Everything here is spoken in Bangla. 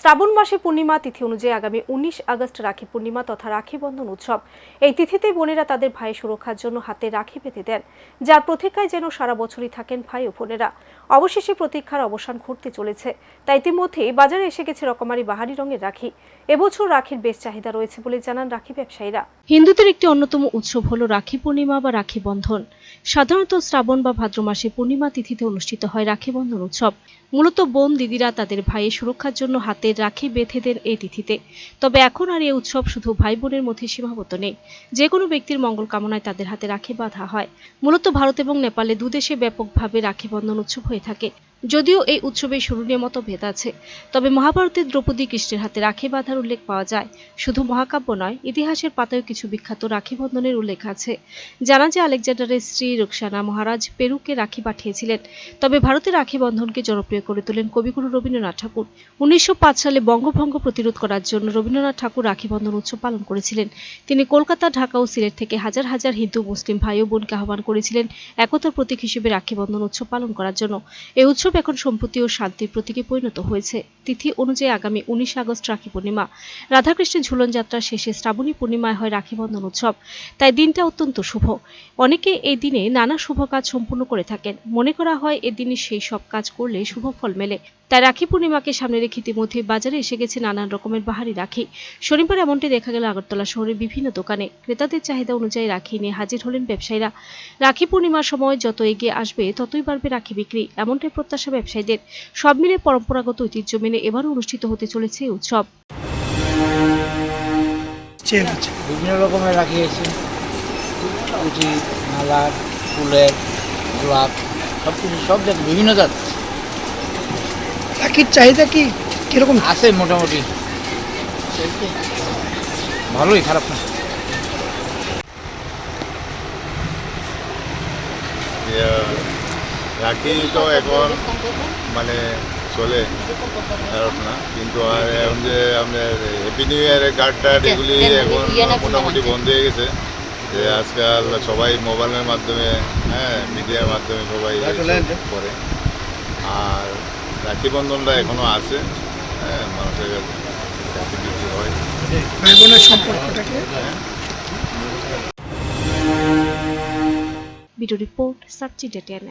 শ্রাবণ মাসে পূর্ণিমা তিথি অনুযায়ী আগামী উনিশ আগস্ট রাখি পূর্ণিমা তথা রাখি বন্ধন উৎসব। এই তিথিতে বোনেরা তাদের ভাইয়ের সুরক্ষার জন্য হাতে রাখি পেতে দেন, যার প্রতীক্ষায় যেন সারা বছরই থাকেন ভাই ও বোনেরা। অবশেষে প্রতীক্ষার অবসান ঘটতে চলেছে তাই ইতিমধ্যেই বাজারে এসে গেছে রকমারি বাহারি রঙের রাখি। এবছর রাখির বেশ চাহিদা রয়েছে বলে জানান রাখি ব্যবসায়ীরা। হিন্দুদের একটি অন্যতম উৎসব হলো রাখি পূর্ণিমা বা রাখি বন্ধন। সাধারণত শ্রাবণ বা ভাদ্র মাসে পূর্ণিমা তিথিতে অনুষ্ঠিত হয় রাখি বন্ধন উৎসব। মূলত বোন দিদিরা তাদের ভাইয়ের সুরক্ষার জন্য হাতের রাখি বেঁধে দেন এই তিথিতে। তবে এখন আর এই উৎসব শুধু ভাই বোনের মধ্যে সীমাবদ্ধ নেই। যে কোনো ব্যক্তির মঙ্গল কামনায় তাদের হাতে রাখি বাঁধা হয়। মূলত ভারত এবং নেপালে দুদেশে ব্যাপকভাবে রাখি বন্ধন উৎসব হয়ে থাকে। যদিও এই উৎসবে শুরু নিয়ে মতো ভেদ আছে, তবে মহাভারতে দ্রৌপদী কৃষ্ণের হাতে রাখি বাঁধার উল্লেখ পাওয়া যায়। শুধু মহাকাব্য নয়, ইতিহাসের পাতায় কিছু বিখ্যাত রাখি বন্ধনের উল্লেখ আছে। জানা যায় আলেকজান্ডারের স্ত্রী রুকসানা মহারাজ পেরুকে রাখি পাঠিয়েছিলেন, তবে ভারতে রাখি বন্ধনকে জনপ্রিয় করে তোলেন কবিগুরু রবীন্দ্রনাথ ঠাকুর। উনিশশো পাঁচ সালে বঙ্গভঙ্গ প্রতিরোধ করার জন্য রবীন্দ্রনাথ ঠাকুর রাখি বন্ধন উৎসব পালন করেছিলেন। তিনি কলকাতা, ঢাকা ও সিলেট থেকে হাজার হাজার হিন্দু, মুসলিম ভাই ও বোনকে আহ্বান করেছিলেন একতার প্রতীক হিসেবে রাখি বন্ধন উৎসব পালন করার জন্য। এই উৎসব এখন সম্প্রতি ও শান্তির প্রতীকে পরিণত হয়েছে। তিথি অনুযায়ী আগামী উনিশ আগস্ট রাখি পূর্ণিমা। রাধাকৃষ্ণের ঝুলন যাত্রা শেষে শ্রাবণী পূর্ণিমায় হয় রাখি বন্ধন উৎসব। তাই দিনটা অত্যন্ত শুভ। অনেকে এই দিনে নানা শুভ কাজ সম্পূর্ণ করে থাকেন। মনে করা হয় এদিনে সেই সব কাজ করলে শুভ ফল মেলে। তাই রাখি পূর্ণিমাকে সামনে রেখে ইতিমধ্যে বাজারে এসে গেছে নানান রকমের বাহারি রাখি। শনিবার এমনটি দেখা গেল আগরতলা শহরের বিভিন্ন দোকানে। ক্রেতাদের চাহিদা অনুযায়ী রাখি নিয়ে হাজির হলেন ব্যবসায়ীরা। রাখি পূর্ণিমার সময় যত এগিয়ে আসবে ততই বাড়বে রাখি বিক্রি এমনটাই প্রত্যাশা ব্যবসায়ীদের। সব মিলে পরম্পরাগত ঐতিহ্য মেনে এবারও অনুষ্ঠিত হতে চলেছে এই উৎসব। বিভিন্ন রকমের কুচি মালার ফুলের গোলাপ সব কিছু সব জাত বিভিন্ন জাত। রাখির চাহিদা কি? কীরকম? আছে মোটামুটি। ভালোই খারাপ না। রাখি তো এখন মানে চলে খারাপ না। কিন্তু আর এখন যে আপনার হ্যাপি নিউ ইয়ারের কার্ড টার্ড এগুলি এখন মোটামুটি বন্ধ হয়ে গেছে। যে আজকাল সবাই মোবাইলের মাধ্যমে হ্যাঁ মিডিয়ার মাধ্যমে সবাই করে। আর রাখি এখনও এখনও আছে। হ্যাঁ মানুষের কাছে রাখি বিক্রি হয়। ভাই বোনের সম্পর্কটাকে ভিডিও রিপোর্ট সার্চি ডেটিয়ান